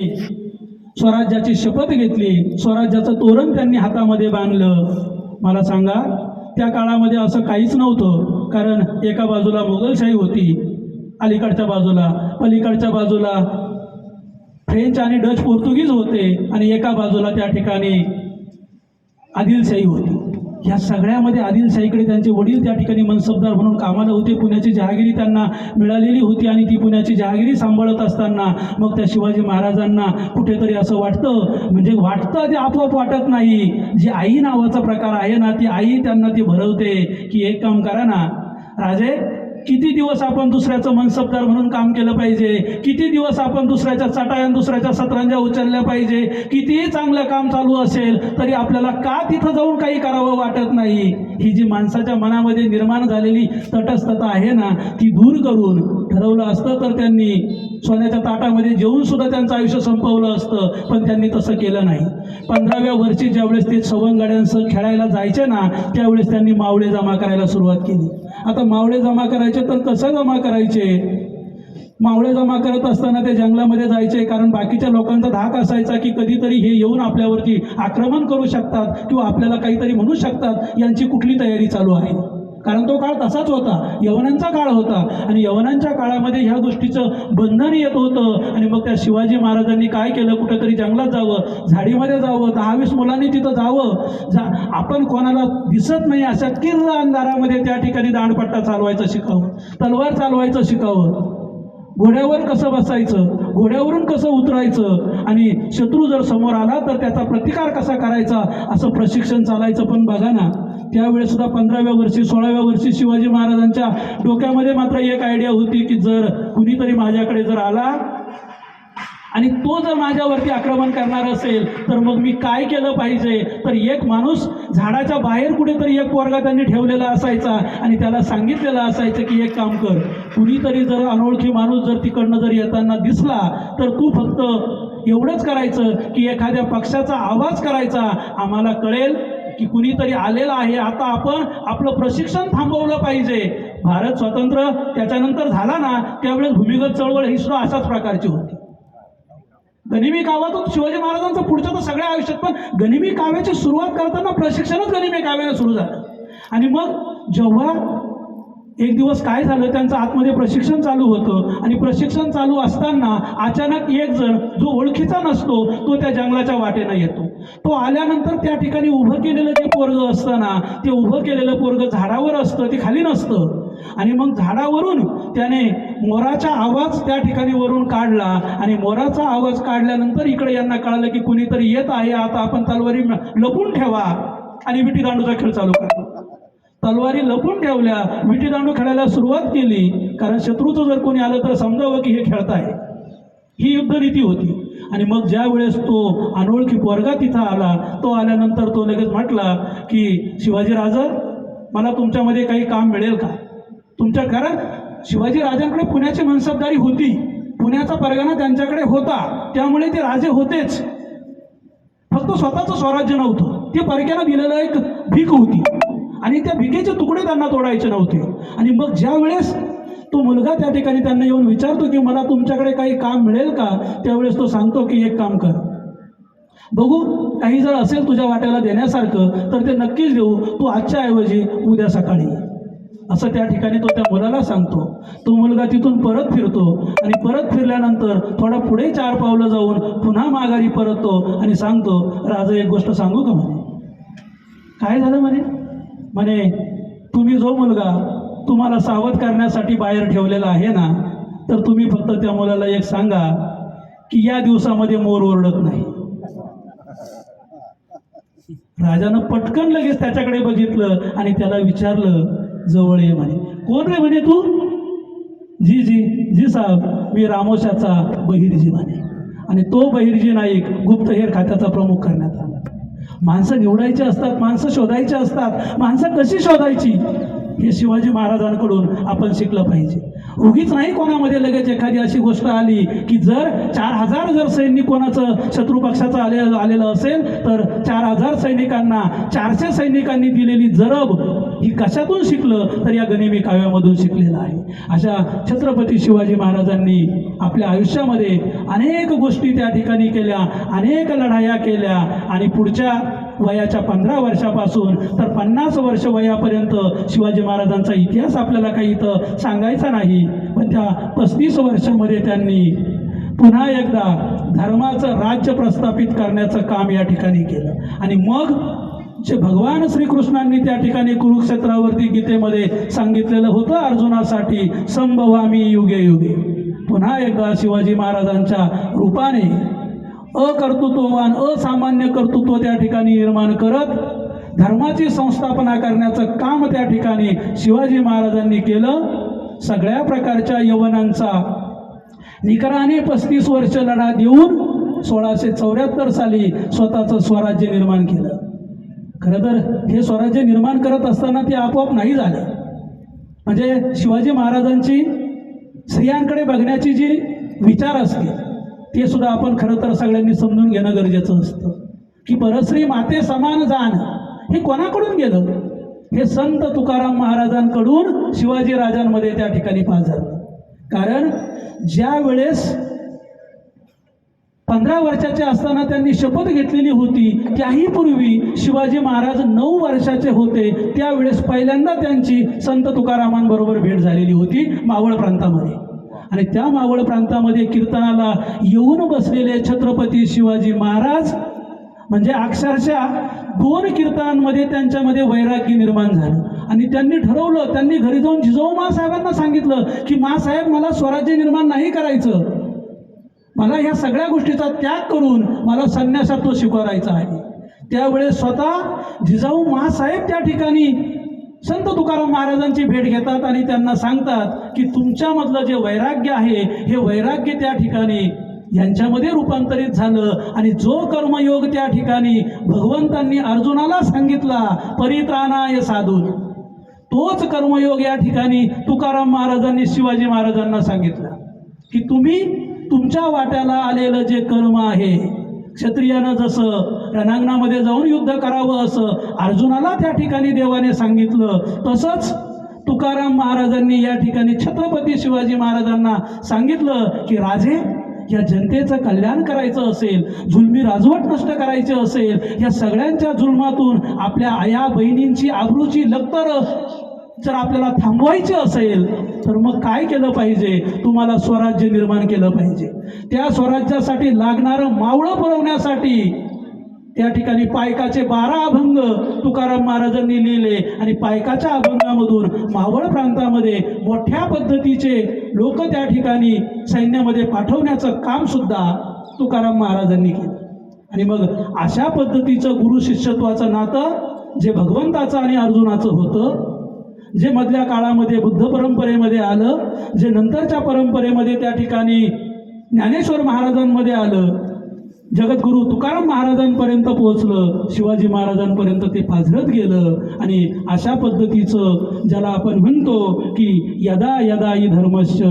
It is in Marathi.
स्वराज्याची शपथ घेतली. स्वराज्याचं तोरण त्यांनी हातामध्ये बांधलं. मला सांगा त्या काळामध्ये असं काहीच नव्हतं कारण एका बाजूला मोगलशाही होती अलीकडच्या बाजूला. पलीकडच्या बाजूला फ्रेंच आणि डच पोर्तुगीज होते आणि एका बाजूला त्या ठिकाणी आदिलशाही होती. ह्या सगळ्यामध्ये आदिलशाहीकडे त्यांचे वडील त्या ठिकाणी मनसबदार म्हणून कामाला होते. पुण्याची जहागिरी त्यांना मिळालेली होती आणि ती पुण्याची जहागिरी सांभाळत असताना मग त्या शिवाजी महाराजांना कुठेतरी असं वाटतं म्हणजे वाटतं ते आपोआप वाटत नाही. जी आई नावाचा प्रकार आहे ना ती आई त्यांना ती भरवते की एक काम करा ना राजे किती दिवस आपण दुसऱ्याचं मनसबदार म्हणून काम केलं पाहिजे? किती दिवस आपण दुसऱ्याच्या चटाया दुसऱ्याच्या सतरंजा उचलल्या पाहिजे? कितीही चांगलं काम चालू असेल तरी आपल्याला का तिथं जाऊन काही करावं वाटत नाही? ही जी माणसाच्या मनामध्ये निर्माण झालेली तटस्थता आहे ना ती दूर करून ठरवलं असतं तर त्यांनी सोन्याच्या ताटामध्ये जेवून सुद्धा त्यांचं आयुष्य संपवलं असतं पण त्यांनी तसं केलं नाही. पंधराव्या वर्षी ज्यावेळेस ते सवंगड्यांसह खेळायला जायचे ना त्यावेळेस त्यांनी मावळे जमा करायला सुरुवात केली. आता मावळे जमा करायचे तर कसं जमा करायचे? मावळे जमा करत असताना ते जंगलामध्ये जायचे कारण बाकीच्या लोकांचा धाक असायचा की कधीतरी हे येऊन आपल्यावरती आक्रमण करू शकतात किंवा आपल्याला काहीतरी म्हणू शकतात. यांची कुठली तयारी चालू आहे? कारण तो काळ तसाच होता. यवनांचा काळ होता. आणि यवनांच्या काळामध्ये ह्या गोष्टीचं बंधन येत होतं. आणि मग त्या शिवाजी महाराजांनी काय केलं? कुठंतरी जंगलात जावं. झाडीमध्ये जावं. दहा वीस मुलांनी तिथं जावं. जा आपण कोणाला दिसत नाही अशा किर्र अंधारामध्ये त्या ठिकाणी दांडपट्टा चालवायचं शिकावं. तलवार चालवायचं शिकावं. घोड्यावर कसं बसायचं? घोड्यावरून कसं उतरायचं? आणि शत्रू जर समोर आला तर त्याचा प्रतिकार कसा करायचा? असं प्रशिक्षण चालायचं पण बघा ना. त्यावेळेस सुद्धा पंधराव्या वर्षी सोळाव्या वर्षी शिवाजी महाराजांच्या डोक्यामध्ये मात्र एक आयडिया होती की जर कुणीतरी माझ्याकडे जर आला आणि तो जर माझ्यावरती आक्रमण करणार असेल तर मग मी काय केलं पाहिजे? तर एक माणूस झाडाच्या बाहेर कुठेतरी एक वर्ग त्यांनी ठेवलेला असायचा आणि त्याला सांगितलेलं असायचं की एक काम कर कुणीतरी जर अनोळखी माणूस जर तिकडनं जर येताना दिसला तर तू फक्त एवढंच करायचं की एखाद्या पक्षाचा आवाज करायचा. आम्हाला कळेल की कुणीतरी आलेला आहे. आता आपण आपलं प्रशिक्षण थांबवलं पाहिजे. भारत स्वतंत्र त्याच्यानंतर झाला ना त्यावेळेस भूमिगत चळवळ ही सुद्धा अशाच प्रकारची होती. गनिमी काव्यातून शिवाजी महाराजांचं पुढचं तर सगळ्या आयुष्यात पण गनिमी काव्याची सुरुवात करताना प्रशिक्षणच गनिमी काव्याला सुरू झालं. आणि मग जेव्हा एक दिवस काय झालं त्यांचं आतमध्ये प्रशिक्षण चालू होतं. आणि प्रशिक्षण चालू असताना अचानक एक जण जो ओळखीचा नसतो तो त्या जंगलाच्या वाटेनं येतो. तो आल्यानंतर त्या ठिकाणी उभं केलेलं जे पोरगं असताना ते उभं केलेलं पोरगं झाडावर असतं ते खाली नसतं. आणि मग झाडावरून त्याने मोराचा आवाज त्या ठिकाणी वरून काढला. आणि मोराचा आवाज काढल्यानंतर इकडे यांना कळालं की कुणीतरी येत आहे. आता आपण तलवारी लपून ठेवा. आणि विटी दांडूचा खेळ चालू करा. तलवारी लपून ठेवल्या. विटी दांडू खेळायला सुरुवात केली. कारण शत्रूचं जर कोणी आलं तर समजावं की हे खेळत आहे ही युद्धनीती होती. आणि मग ज्या वेळेस तो अनोळखी वर्गात तिथं आला तो आल्यानंतर तो लगेच म्हटला की शिवाजी राजा मला तुमच्यामध्ये काही काम मिळेल का? तुमच्या कारण शिवाजी राजांकडे पुण्याची मनसबदारी होती. पुण्याचा परगणा त्यांच्याकडे होता. त्यामुळे ते राजे होतेच. फक्त स्वतःचं स्वराज्य नव्हतं. ते परक्यानं दिलेलं एक भीक होती. आणि त्या भिकेचे तुकडे त्यांना तोडायचे नव्हते. आणि मग ज्या वेळेस तो मुलगा त्या ठिकाणी त्यांना येऊन विचारतो की मला तुमच्याकडे काही काम मिळेल का? त्यावेळेस तो सांगतो की एक काम कर. बघू काही जर असेल तुझ्या वाट्याला देण्यासारखं तर ते नक्कीच देऊ. तू आजच्या ऐवजी उद्या सकाळी असं त्या ठिकाणी तो त्या मुलाला सांगतो. तो मुलगा तिथून परत फिरतो आणि परत फिरल्यानंतर थोडा पुढे चार पावलं जाऊन पुन्हा माघारी परततो आणि सांगतो राजा एक गोष्ट सांगू का म्हणे? काय झालं म्हणे? म्हणे तुम्ही जो मुलगा तुम्हाला सावध करण्यासाठी बाहेर ठेवलेला आहे ना तर तुम्ही फक्त त्या मुलाला एक सांगा की या दिवसामध्ये मोर ओरडत नाही. राजानं पटकन लगेच त्याच्याकडे बघितलं आणि त्याला विचारलं जवळ ये म्हणे. कोण रे म्हणे तू? जी जी जी साहेब मी रामोशाचा बहिरजी म्हणे. आणि तो बहिरजी नाईक गुप्तहेर खात्याचा प्रमुख करण्यात आला. माणसं निवडायची असतात माणसं शोधायची असतात. माणसं कशी शोधायची? हे शिवाजी महाराजांकडून आपण शिकलं पाहिजे. उगीच नाही कोणामध्ये लगेच एखादी अशी गोष्ट आली की जर चार हजार जर सैनिक कोणाचं शत्रू पक्षाचं आले आलेलं असेल तर चार हजार सैनिकांना चारशे सैनिकांनी दिलेली जरब ही कशातून शिकलं? तर या गनिमी काव्यामधून शिकलेलं आहे. अशा छत्रपती शिवाजी महाराजांनी आपल्या आयुष्यामध्ये अनेक गोष्टी त्या ठिकाणी केल्या अनेक लढाया केल्या आणि पुढच्या वयाच्या पंधरा वर्षापासून तर पन्नास वर्ष वयापर्यंत शिवाजी महाराजांचा इतिहास आपल्याला काही इथं सांगायचा नाही. पण त्या पस्तीस वर्षामध्ये त्यांनी पुन्हा एकदा धर्माचं राज्य प्रस्थापित करण्याचं काम या ठिकाणी केलं. आणि मग जे भगवान श्रीकृष्णांनी त्या ठिकाणी कुरुक्षेत्रावरती गीतेमध्ये सांगितलेलं होतं अर्जुनासाठी संभवामी युगे युगे. पुन्हा एकदा शिवाजी महाराजांच्या रूपाने अकर्तृत्ववान असामान्य कर्तृत्व त्या ठिकाणी निर्माण करत धर्माची संस्थापना करण्याचं काम त्या ठिकाणी शिवाजी महाराजांनी केलं. सगळ्या प्रकारच्या यवनांचा निकराने पस्तीस वर्ष लढा देऊन सोळाशे चौऱ्याहत्तर साली स्वतःचं स्वराज्य निर्माण केलं. खरं तर हे स्वराज्य निर्माण करत असताना ते आपोआप नाही झालं. म्हणजे शिवाजी महाराजांची स्त्रियांकडे बघण्याची जी विचार असते ते सुद्धा आपण खरं तर सगळ्यांनी समजून घेणं गरजेचं असतं. की परश्री माते समान जाण हे कोणाकडून गेलं? हे संत तुकाराम महाराजांकडून शिवाजी राजांमध्ये त्या ठिकाणी पास झालं कारण ज्या वेळेस पंधरा वर्षाचे असताना त्यांनी शपथ घेतलेली होती त्याही पूर्वी शिवाजी महाराज नऊ वर्षाचे होते त्यावेळेस पहिल्यांदा त्यांची संत तुकारामांबरोबर भेट झालेली होती मावळ प्रांतामध्ये. आणि त्या मावळ प्रांतामध्ये कीर्तनाला येऊन बसलेले छत्रपती शिवाजी महाराज म्हणजे अक्षरशः दोन कीर्तनांमध्ये त्यांच्यामध्ये वैराग्य निर्माण झालं. आणि त्यांनी ठरवलं त्यांनी घरी जाऊन जिजाऊ मासाहेबांना सांगितलं की मासाहेब मला स्वराज्य निर्माण नाही करायचं. मला ह्या सगळ्या गोष्टीचा त्याग करून मला संन्यासात्व स्वीकारायचं आहे. त्यावेळेस स्वतः जिजाऊ महासाहेब त्या ठिकाणी संत तुकाराम महाराजांची भेट घेतात आणि त्यांना सांगतात की तुमच्यामधलं जे वैराग्य आहे हे वैराग्य त्या ठिकाणी यांच्यामध्ये रूपांतरित झालं आणि जो कर्मयोग त्या ठिकाणी भगवंतांनी अर्जुनाला सांगितला परित्राणाय साधून. तोच कर्मयोग या ठिकाणी तुकाराम महाराजांनी शिवाजी महाराजांना सांगितला की तुम्ही तुमच्या वाट्याला आलेलं जे कर्म आहे क्षत्रियानं जसं रणांगणामध्ये जाऊन युद्ध करावं असं अर्जुनाला त्या ठिकाणी देवाने सांगितलं तसंच तुकाराम महाराजांनी या ठिकाणी छत्रपती शिवाजी महाराजांना सांगितलं की राजे या जनतेचं कल्याण करायचं असेल जुलमी राजवट नष्ट करायची असेल या सगळ्यांच्या जुलमातून आपल्या आया बहिणींची आबरूची लक्तर जर आपल्याला थांबवायचे असेल तर मग काय केलं पाहिजे? तुम्हाला स्वराज्य निर्माण केलं पाहिजे. त्या स्वराज्यासाठी लागणारं मावळं पुरवण्यासाठी त्या ठिकाणी पायकाचे बारा अभंग तुकाराम महाराजांनी लिहिले आणि पायकाच्या अभंगामधून मावळ प्रांतामध्ये मोठ्या पद्धतीचे लोक त्या ठिकाणी सैन्यामध्ये पाठवण्याचं काम सुद्धा तुकाराम महाराजांनी केलं. आणि मग अशा पद्धतीचं गुरु शिष्यत्वाचं नातं जे भगवंताचं आणि अर्जुनाचं होतं जे मधल्या काळामध्ये बुद्ध परंपरेमध्ये आलं जे नंतरच्या परंपरेमध्ये त्या ठिकाणी ज्ञानेश्वर महाराजांमध्ये आलं जगद्गुरू तुकाराम महाराजांपर्यंत पोहोचलं शिवाजी महाराजांपर्यंत ते पाझरत गेलं आणि अशा पद्धतीचं ज्याला आपण म्हणतो की यदा यदा ही धर्मश्च